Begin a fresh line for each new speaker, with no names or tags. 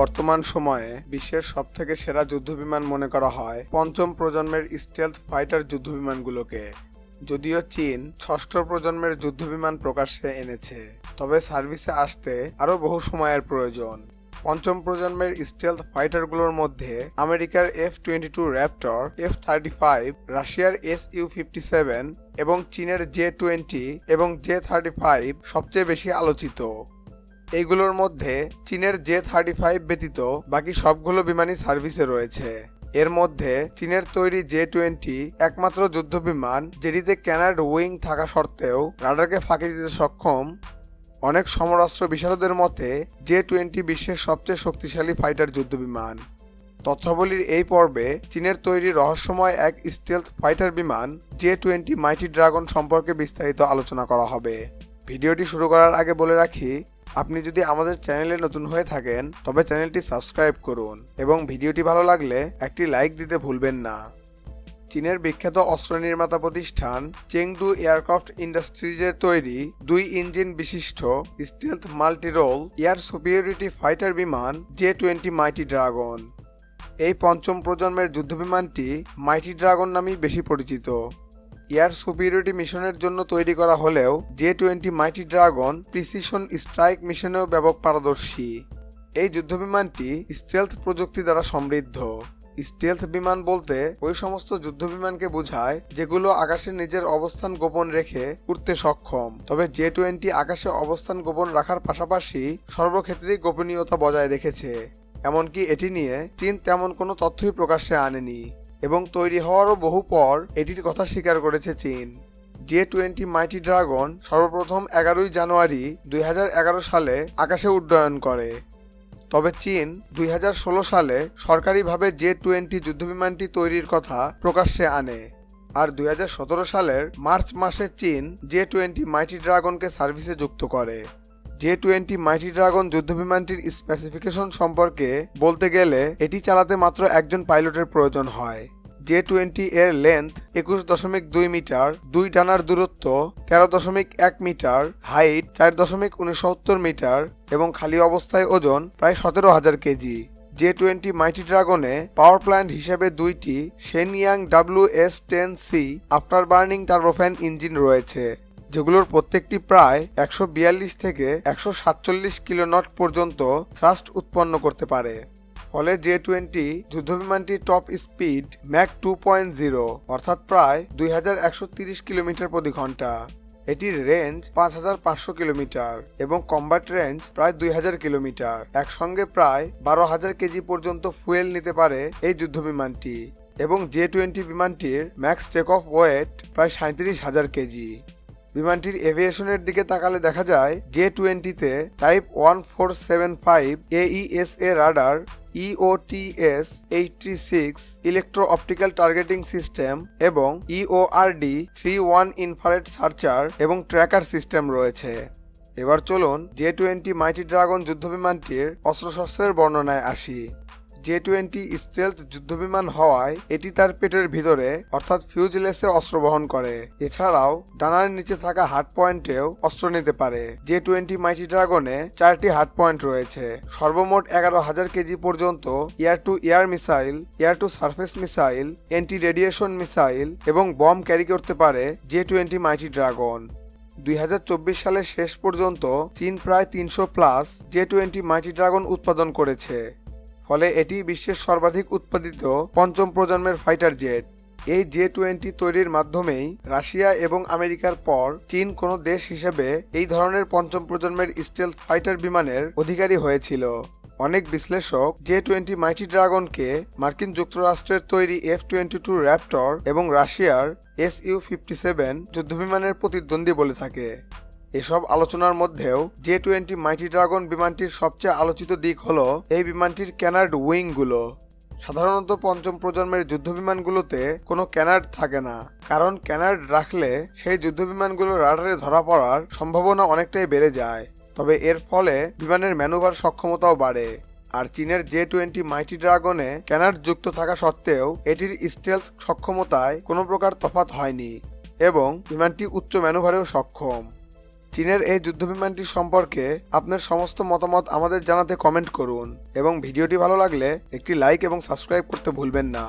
বর্তমান সময়ে বিশ্বের সবথেকে সেরা যুদ্ধবিমান মনে করা হয় পঞ্চম প্রজন্মের স্টেলথ ফাইটার যুদ্ধবিমানগুলোকে। যদিও চীন ষষ্ঠ প্রজন্মের যুদ্ধবিমান প্রকাশ্যে এনেছে, তবে সার্ভিসে আসতে আরও বহু সময়ের প্রয়োজন। পঞ্চম প্রজন্মের স্টেলথ ফাইটারগুলোর মধ্যে আমেরিকার F twenty two raptor F thirty five রাশিয়ার এস ইউ ফিফটি সেভেন এবং চীনের জে টোয়েন্টি এবং জে থার্টি ফাইভ সবচেয়ে বেশি আলোচিত। এইগুলোর মধ্যে চীনের জে থার্টি ফাইভ ব্যতীত বাকি সবগুলো বিমানই সার্ভিসে রয়েছে। এর মধ্যে চীনের তৈরি জে টোয়েন্টি একমাত্র যুদ্ধবিমান, যেটিতে ক্যানাড উইং থাকা সত্ত্বেও রাডারকে ফাঁকি দিতে সক্ষম। অনেক সমরাস্ত্র বিশারদের মতে, জে টোয়েন্টি বিশ্বের সবচেয়ে শক্তিশালী ফাইটার যুদ্ধ বিমান তথ্যাবলীর এই পর্বে চীনের তৈরি রহস্যময় এক স্টেলথ ফাইটার বিমান, জে টোয়েন্টি মাইটি ড্রাগন সম্পর্কে বিস্তারিত আলোচনা করা হবে। ভিডিওটি শুরু করার আগে বলে রাখি আপনি যদি আমাদের চ্যানেলে নতুন হয়ে থাকেন, তবে চ্যানেলটি সাবস্ক্রাইব করুন এবং ভিডিওটি ভালো লাগলে একটি লাইক দিতে ভুলবেন না। চীনের বিখ্যাত অস্ত্র নির্মাতা প্রতিষ্ঠান চেংডু এয়ারক্রাফট ইন্ডাস্ট্রিজের তৈরি দুই ইঞ্জিন বিশিষ্ট stealth multirole air superiority fighter বিমান জে টোয়েন্টি মাইটি ড্রাগন। এই পঞ্চম প্রজন্মের যুদ্ধবিমানটি মাইটি ড্রাগন নামেই বেশি পরিচিত। এয়ার সুপিরিয়রিটি মিশনের জন্য তৈরি করা হলেও J twenty mighty dragon precision strike মিশনেও ব্যাপক পারদর্শী। এই যুদ্ধবিমানটি স্টেলথ প্রযুক্তি দ্বারা সমৃদ্ধ। স্টেলথ বিমান বলতে ওই সমস্ত যুদ্ধবিমানকে বোঝায় যেগুলো আকাশে নিজের অবস্থান গোপন রেখে উঠতে সক্ষম। তবে জে টোয়েন্টি আকাশে অবস্থান গোপন রাখার পাশাপাশি সর্বক্ষেত্রেই গোপনীয়তা বজায় রেখেছে। এমনকি এটি নিয়ে চীন তেমন কোনো তথ্যই প্রকাশ্যে আনেনি। এবং তৈরি হওয়ারও বহু পর এটির কথা স্বীকার করেছে চীন। জে টোয়েন্টি মাইটি ড্রাগন সর্বপ্রথম এগারোই জানুয়ারি দুই হাজার এগারো সালে আকাশে উড্ডয়ন করে। তবে চীন দুই হাজার ষোলো সালে সরকারিভাবে জে টোয়েন্টি যুদ্ধবিমানটি তৈরির কথা প্রকাশ্যে আনে। আর দুই হাজার সতেরো সালের মার্চ মাসে চীন জে টোয়েন্টি মাইটি ড্রাগনকে সার্ভিসে যুক্ত করে। জে টোয়েন্টি মাইটি ড্রাগন যুদ্ধবিমানটির স্পেসিফিকেশন সম্পর্কে বলতে গেলে, এটি চালাতে মাত্র একজন পাইলটের প্রয়োজন হয়। জে টোয়েন্টি এর লেন্থ একুশ দশমিক দুই মিটার, দুই ডানার দূরত্ব তেরো দশমিক এক মিটার হাইট চার দশমিক উনসত্তর মিটার এবং খালি অবস্থায় ওজন প্রায় সতেরো হাজার কেজি। জে টোয়েন্টি মাইটি ড্রাগনে পাওয়ার প্ল্যান্ট হিসেবে দুইটি Shenyang W S ten C after burning turbofan engine রয়েছে। যেগুলোর প্রত্যেকটি প্রায় একশো বিয়াল্লিশ থেকে একশো সাতচল্লিশ কিলোনট পর্যন্ত থ্রাস্ট উৎপন্ন করতে পারে। ফলে J twenty যুদ্ধবিমানটির top speed Mach two point zero, অর্থাৎ প্রায় দুই হাজার একশো তিরিশ কিলোমিটার প্রতি ঘণ্টা। এটির রেঞ্জ পাঁচ হাজার পাঁচশো কিলোমিটার এবং কম্বাট রেঞ্জ প্রায় দুই হাজার কিলোমিটার। একসঙ্গে প্রায় বারো হাজার কেজি পর্যন্ত ফুয়েল নিতে পারে এই যুদ্ধবিমানটি এবং জে টোয়েন্টি বিমানটির ম্যাক্স টেক অফ ওয়েট প্রায় সাঁত্রিশ হাজার কেজি। বিমানটির এভিয়েশনের দিকে তাকালে দেখা যায় জে টোয়েন্টিতে type one four seven five AESA radar E EOTS eighty six electro optical targeting system এবং EORD three one infrared searcher এবং ট্র্যাকার সিস্টেম রয়েছে। এবার চলুন জে টোয়েন্টি মাইটি ড্রাগন যুদ্ধবিমানটির অস্ত্রশস্ত্রের বর্ণনায় আসি। জে টোয়েন্টি স্টেলথ যুদ্ধবিমান হওয়ায় এটি তার পেটের ভিতরে, অর্থাৎ ফিউজলেসে অস্ত্র বহন করে। এছাড়াও, ডানার নিচে থাকা হার্ড পয়েন্টেও অস্ত্র নিতে পারে। জে টোয়েন্টি মাইটি ড্রাগনে চারটি হার্ড পয়েন্ট রয়েছে। সর্বমোট এগারো হাজার কেজি পর্যন্ত air to air missile, air to surface missile, anti radiation missile এবং বম ক্যারি করতে পারে জে টোয়েন্টি মাইটি ড্রাগন। দুই হাজার চব্বিশ সালের শেষ পর্যন্ত চীন প্রায় তিনশো plus J twenty mighty dragon উৎপাদন করেছে। ফলে এটি বিশ্বের সর্বাধিক উৎপাদিত পঞ্চম প্রজন্মের ফাইটার জেট। এই জে টোয়েন্টি তৈরির মাধ্যমেই রাশিয়া এবং আমেরিকার পর চীন কোনো দেশ হিসেবে এই ধরনের পঞ্চম প্রজন্মের স্টেল ফাইটার বিমানের অধিকারী হয়েছিল। অনেক বিশ্লেষক জে টোয়েন্টি মাইটি ড্রাগনকে মার্কিন যুক্তরাষ্ট্রের তৈরি এফ টোয়েন্টি টু র্যাপটর এবং রাশিয়ার এস ইউ ফিফটি সেভেন যুদ্ধবিমানের প্রতিদ্বন্দ্বী বলে থাকে। এসব আলোচনার মধ্যেও জে টোয়েন্টি মাইটি ড্রাগন বিমানটির সবচেয়ে আলোচিত দিক হলো এই বিমানটির ক্যানার্ড উইংগুলো। সাধারণত পঞ্চম প্রজন্মের যুদ্ধবিমানগুলোতে কোনো ক্যানার্ড থাকে না, কারণ ক্যানার্ড রাখলে সেই যুদ্ধবিমানগুলো রাডারে ধরা পড়ার সম্ভাবনা অনেকটাই বেড়ে যায়। তবে এর ফলে বিমানের ম্যানুভার সক্ষমতাও বাড়ে, আর চীনের জে টোয়েন্টি মাইটি ড্রাগনে ক্যানার্ড যুক্ত থাকা সত্ত্বেও এটির স্টেলথ সক্ষমতায় কোনো প্রকার তফাত হয়নি, এবং বিমানটি উচ্চ ম্যানুভারেও সক্ষম। চীনের এই যুদ্ধবিমানটি সম্পর্কে আপনার সমস্ত মতামত আমাদের জানাতে কমেন্ট করুন। এবং ভিডিওটি ভালো লাগলে একটি লাইক এবং সাবস্ক্রাইব করতে ভুলবেন না।